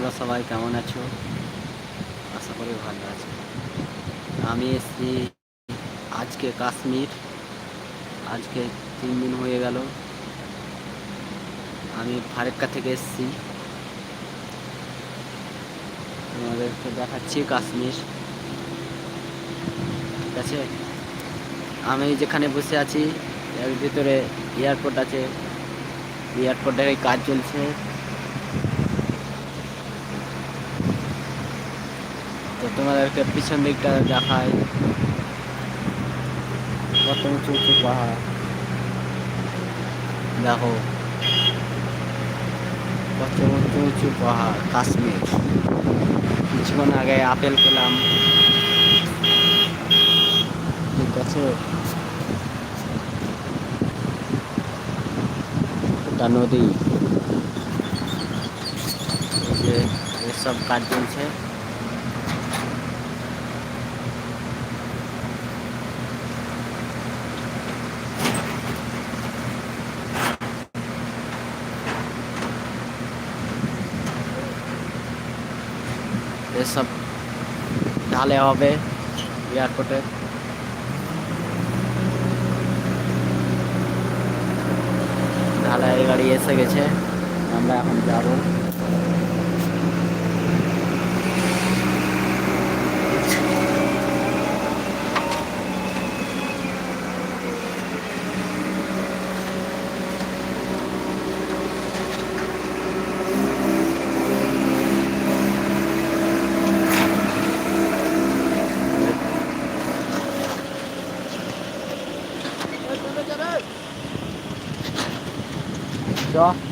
তোমরা সবাই কেমন আছো? আশা করি ভালো আছো। আমি এসেছি আজকে কাশ্মীর। আজকে তিন দিন হয়ে গেল। আমি ফারেক্কা থেকে এসেছি। তোমাদেরকে দেখাচ্ছি কাশ্মীর। ঠিক আছে? আমি যেখানে বসে আছি, এর ভিতরে এয়ারপোর্ট আছে। এয়ারপোর্টের কাজ চলছে। তো তোমাদেরকে পিছন দিকটা দেখায় কত উঁচু উঁচু পাহাড়। দেখো। কত উঁচু উঁচু পাহাড়, কাশ্মীর। কিছুক্ষণ আগে আপেল পেলাম ঠিক আছে? এটা নদী। এসব কাজ চলছে। এসব ঢালে হবে এয়ারপোর্টে। ঢালাই গাড়ি এসে গেছে আমরা এখন যাব। 行。